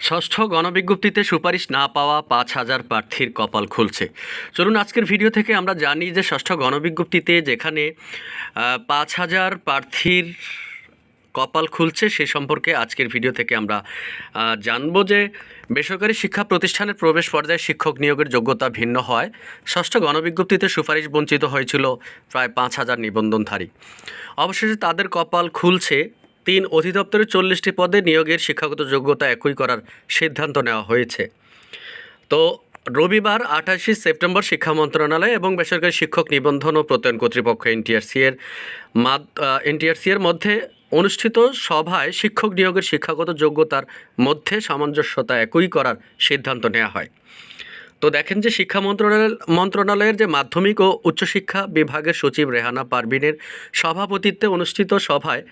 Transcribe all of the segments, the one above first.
ষষ্ঠ গণবিজ্ঞপ্তিতে সুপারিশ না পাওয়া পাঁচ হাজার প্রার্থীর কপাল খুলছে। চলুন আজকের ভিডিও থেকে আমরা জানি যে ষষ্ঠ গণবিজ্ঞপ্তিতে যেখানে পাঁচ হাজার প্রার্থীর কপাল খুলছে সে সম্পর্কে আজকের ভিডিও থেকে আমরা জানব যে বেসরকারি শিক্ষা প্রতিষ্ঠানের প্রবেশ পর্যায়ে শিক্ষক নিয়োগের যোগ্যতা ভিন্ন হয়। ষষ্ঠ গণবিজ্ঞপ্তিতে সুপারিশ বঞ্চিত হয়েছিল প্রায় পাঁচ হাজার নিবন্ধনধারী। অবশেষে তাদের কপাল খুলছে তিন অধিদপ্তরের চল্লিশটি পদে নিয়োগের শিক্ষাগত যোগ্যতা একই করার সিদ্ধান্ত নেওয়া হয়েছে। তো রবিবার আঠাশে সেপ্টেম্বর শিক্ষা মন্ত্রণালয় এবং বেসরকারি শিক্ষক নিবন্ধন ও প্রত্যয়ন কর্তৃপক্ষ এনটিআরসি এর এনটিআরসি এর মধ্যে অনুষ্ঠিত সভায় শিক্ষক নিয়োগের শিক্ষাগত যোগ্যতার মধ্যে সামঞ্জস্যতা একই করার সিদ্ধান্ত নেওয়া হয়। তো দেখেন যে শিক্ষা মন্ত্রণালয়, মন্ত্রণালয়ের যে মাধ্যমিক ও উচ্চশিক্ষা বিভাগের সচিব রেহানা পারভিনের সভাপতিত্বে অনুষ্ঠিত সভায়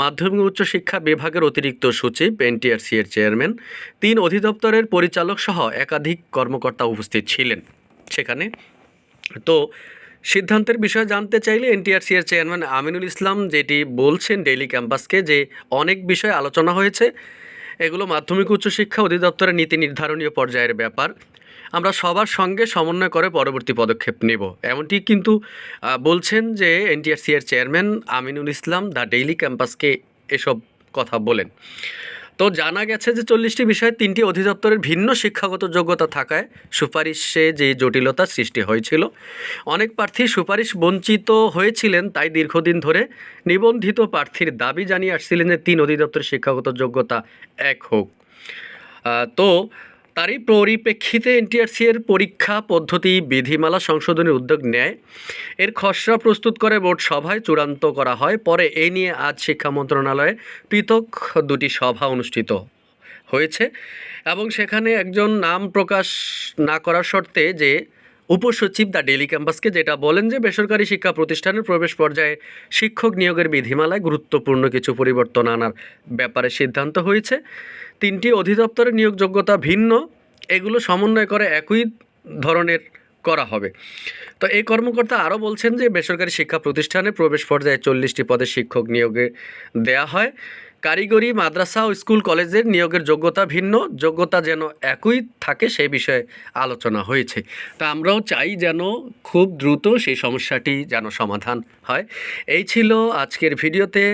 মাধ্যমিক উচ্চশিক্ষা বিভাগের অতিরিক্ত সচিব, এনটিআরসি এর চেয়ারম্যান, তিন অধিদপ্তরের পরিচালক সহ একাধিক কর্মকর্তা উপস্থিত ছিলেন সেখানে। তো সিদ্ধান্তের বিষয়ে জানতে চাইলে এনটিআরসি এর চেয়ারম্যান আমিনুল ইসলাম যেটি বলছেন ডেইলি ক্যাম্পাসকে যে অনেক বিষয় আলোচনা হয়েছে, এগুলো মাধ্যমিক উচ্চশিক্ষা অধিদপ্তরের নীতি নির্ধারণীয় পর্যায়ের ব্যাপার। আমরা সবার সঙ্গে সমন্বয় করে পরবর্তী পদক্ষেপ নেব। এমনটি কিন্তু বলছেন যে এনটিআরসি এর chairman Aminul Islam the daily ক্যাম্পাসকে এসব কথা বলেন। তো জানা গেছে যে চল্লিশটি বিষয়ে তিনটি অধিদপ্তরের ভিন্ন শিক্ষাগত যোগ্যতা থাকায় সুপারিশে যে জটিলতা সৃষ্টি হয়েছিল, অনেক প্রার্থী সুপারিশ বঞ্চিত হয়েছিলেন তাই দীর্ঘদিন ধরে নিবন্ধিত প্রার্থীর দাবি জানিয়ে আসছিলেন যে তিন অধিদপ্তরের শিক্ষাগত যোগ্যতা এক হোক। তো তারই পরিপ্রেক্ষিতে এনটিআরসি এর পরীক্ষা পদ্ধতি, বিধিমালা সংশোধনের উদ্যোগ নেয়। এর খসড়া প্রস্তুত করে বোর্ড সভায় চূড়ান্ত করা হয়। পরে এ নিয়ে আজ শিক্ষা মন্ত্রণালয়ে পৃথক দুটি সভা অনুষ্ঠিত হয়েছে এবং সেখানে একজন নাম প্রকাশ না করার শর্তে যে উপসচিব দ্য ডেলি ক্যাম্পাসকে যেটা বলেন যে বেসরকারি শিক্ষা প্রতিষ্ঠানের প্রবেশ পর্যায়ে শিক্ষক নিয়োগের বিধিমালায় গুরুত্বপূর্ণ কিছু পরিবর্তন আনার ব্যাপারে সিদ্ধান্ত হয়েছে। তিনটি অধিদপ্তরের নিয়োগ যোগ্যতা ভিন্ন, এগুলো সমন্বয় করে একই ধরনের করা হবে। তো এই কর্মকর্তা আরও বলছেন যে বেসরকারি শিক্ষা প্রতিষ্ঠানে প্রবেশ পর্যায়ে চল্লিশটি পদে শিক্ষক নিয়োগে দেয়া হয়। কারিগরি, মাদ্রাসা ও স্কুল কলেজের নিয়োগের যোগ্যতা ভিন্ন, যোগ্যতা যেন একই থাকে সে বিষয়ে আলোচনা হয়েছে। তা আমরাও চাই যেন খুব দ্রুত সেই সমস্যাটি যেন সমাধান হয়। এই ছিল আজকের ভিডিওতে।